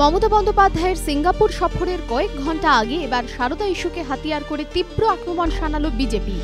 মমতা বন্দ্যোপাধ্যায়ের সিঙ্গাপুর সফরের কয়েক ঘণ্টা আগে এবার সারদা ইস্যুকে হাতিয়ার করে তীব্র আক্রমণ শানাল বিজেপি।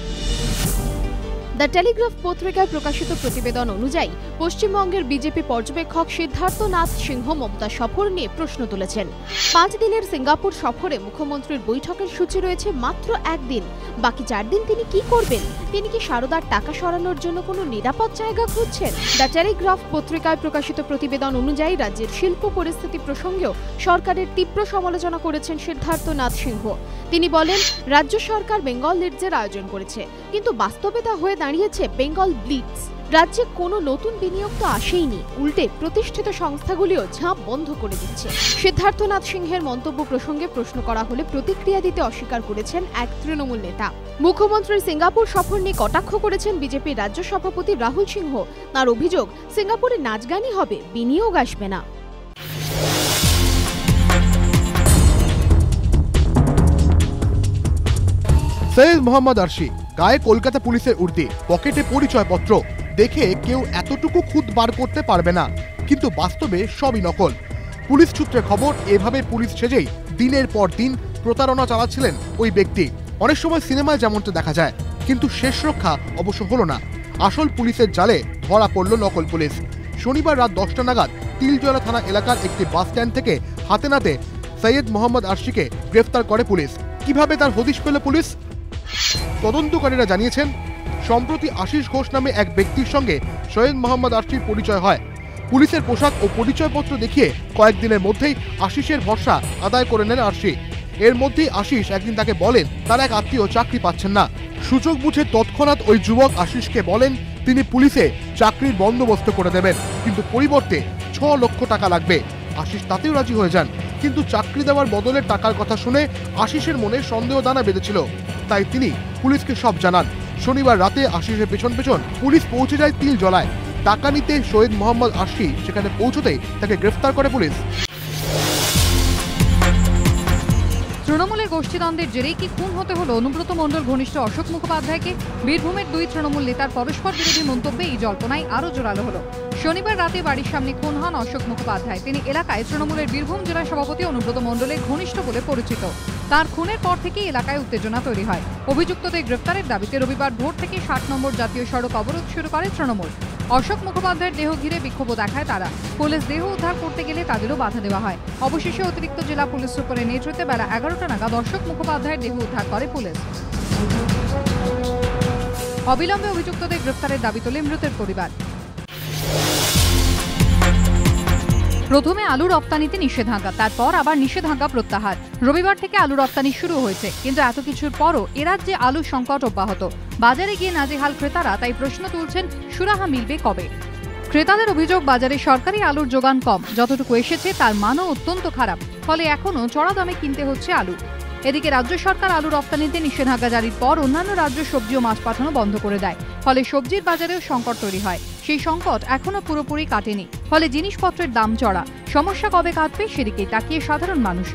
দ্য টেলিগ্রাফ পত্রিকায় প্রকাশিত প্রতিবেদন অনুযায়ী, পশ্চিমবঙ্গের বিজেপি পর্যবেক্ষক সিদ্ধার্থ নাথ সিংহ মমতা সফর নিয়ে প্রশ্ন তুলেছেন। পাঁচ দিনের সিঙ্গাপুর সফরে মুখ্যমন্ত্রীর বৈঠকের সূচি রয়েছে মাত্র একদিন। বাকি চার দিন তিনি কি করবেন? তিনি কি সারদার টাকা সরানোর জন্য কোনো নিরাপদ জায়গা খুঁজছেন? দ্য টেলিগ্রাফ পত্রিকায় প্রকাশিত প্রতিবেদন অনুযায়ী, রাজ্যের শিল্প পরিস্থিতি প্রসঙ্গেও সরকারের তীব্র সমালোচনা করেছেন সিদ্ধার্থ নাথ সিংহ। তিনি বলেন, রাজ্য সরকার বেঙ্গল লিডসের আয়োজন করেছে, কিন্তু বাস্তবে তা হয়ে দাঁড়িয়েছে বেঙ্গল ব্লিটস। রাজ্যে কোনো নতুন বিনিয়োগ তো আসেইনি। উল্টে প্রতিষ্ঠিত সংস্থাগুলিও ঝাঁপ বন্ধ করে দিচ্ছে। সিদ্ধার্থনাথ সিংহের মন্তব্য প্রসঙ্গে প্রশ্ন করা হলে প্রতিক্রিয়া দিতে অস্বীকার করেছেন এক তৃণমূল নেতা। মুখ্যমন্ত্রীর সিঙ্গাপুর সফর নিয়ে কটাক্ষ করেছেন বিজেপির রাজ্য সভাপতি রাহুল সিংহ। তার অভিযোগ, সিঙ্গাপুরে নাচ গানই হবে, বিনিয়োগ আসবে না। সৈয়দ মোহাম্মদ আরশি গায়ে কলকাতা পুলিশের উর্দি, পকেটে পরিচয়পত্র। দেখে কেউ এতটুকু খুদ বার করতে পারবে না, কিন্তু বাস্তবে সবই নকল। পুলিশ সূত্রে খবর, এভাবে পুলিশ সেজেই দিনের পর দিন প্রতারণা চালাচ্ছিলেন ওই ব্যক্তি। অনেক সময় সিনেমায় যেমনটা দেখা যায়, কিন্তু শেষ রক্ষা অবশ্য হলো না। আসল পুলিশের জালে ধরা পড়ল নকল পুলিশ। শনিবার রাত দশটা নাগাদ তিলজলা থানা এলাকার একটি বাস স্ট্যান্ড থেকে হাতে নাতে সৈয়দ মোহাম্মদ আরশিকে গ্রেফতার করে পুলিশ। কীভাবে তার হদিশ পেল পুলিশ? তদন্তকারীরা জানিয়েছেন, সম্প্রতি আশিস ঘোষ নামে এক ব্যক্তির সঙ্গে সৈয়দ মোহাম্মদ আরশির পরিচয় হয়। পুলিশের পোশাক ও পরিচয়পত্র দেখিয়ে কয়েকদিনের মধ্যেই আশিসের ভরসা আদায় করে নেন আরশি। এর মধ্যেই আশিস একদিন তাকে বলেন, তার এক আত্মীয় চাকরি পাচ্ছেন না। সুযোগ বুঝে তৎক্ষণাৎ ওই যুবক আশিসকে বলেন, তিনি পুলিশে চাকরির বন্দোবস্ত করে দেবেন, কিন্তু পরিবর্তে ছ লক্ষ টাকা লাগবে। আশিস তাতেও রাজি হয়ে যান, কিন্তু চাকরি দেওয়ার বদলে টাকার কথা শুনে আশিসের মনে সন্দেহ দানা বেঁধেছিল। তাই তিনি পুলিশকে সব জানান। শনিবার রাতে আশিসের পেছন পেছন পুলিশ পৌঁছে যায় তিল জলায়। টাকা নিতে সৈয়দ মোহাম্মদ আশি সেখানে পৌঁছতেই তাকে গ্রেফতার করে পুলিশ। তৃণমূলের গোষ্ঠীদ্বন্দ্বের জেরেই কি খুন হতে হলো? অনুব্রত মণ্ডল, ঘনিষ্ঠ অশোক মুখোপাধ্যায়কে, বীরভূমের দুই তৃণমূল নেতার পরস্পর বিরোধী মন্তব্যে এই জল্পনায় আরও জোরালো হলো। শনিবার রাতে বাড়ির সামনে খুন হন অশোক মুখোপাধ্যায়। তিনি এলাকায় তৃণমূলের বীরভূম জেলা সভাপতি অনুব্রত মণ্ডলের ঘনিষ্ঠ বলে পরিচিত। তার খুনের পর থেকেই এলাকায় উত্তেজনা তৈরি হয়। অভিযুক্তদের গ্রেফতারের দাবিতে রবিবার ভোর থেকে ষাট নম্বর জাতীয় সড়ক অবরোধ শুরু করে তৃণমূল। অশোক মুখোপাধ্যায়ের দেহ ঘিরে বিক্ষোভ দেখায় তারা। পুলিশ দেহ উদ্ধার করতে গেলে তাদেরও বাধা দেওয়া হয়। অবশেষে অতিরিক্ত জেলা পুলিশ সুপারের নেতৃত্বে বেলা এগারোটা নাগাদ অশোক মুখোপাধ্যায়ের দেহ উদ্ধার করে পুলিশ। অবিলম্বে অভিযুক্তদের গ্রেফতারের দাবি তোলে মৃতের পরিবার। প্রথমে আলু রপ্তানিতে নিষেধাজ্ঞা, তারপর আবার নিষেধাজ্ঞা প্রত্যাহার। রবিবার থেকে আলু রপ্তানি শুরু হয়েছে, কিন্তু এত কিছুর পরও এরাজ্যে আলু সংকট অব্যাহত। বাজারে গিয়ে নাজেহাল ক্রেতারা তাই প্রশ্ন তুলছেন, সুরাহা মিলবে কবে? ক্রেতাদের অভিযোগ, বাজারে সরকারি আলুর যোগান কম, যতটুকু এসেছে তার মানও অত্যন্ত খারাপ, ফলে এখনও চড়া দামে কিনতে হচ্ছে আলু। এদিকে রাজ্য সরকার আলু রপ্তানিতে নিষেধাজ্ঞা জারির পর অন্যান্য রাজ্য সবজি ও মাছ পাঠানো বন্ধ করে দেয়, ফলে সবজির বাজারেও সংকট তৈরি হয়। সেই সংকট এখনও পুরোপুরি কাটেনি। ফলে জিনিসপত্রের দাম চড়া। সমস্যা কবে কাটবে সেদিকে তাকিয়ে সাধারণ মানুষ।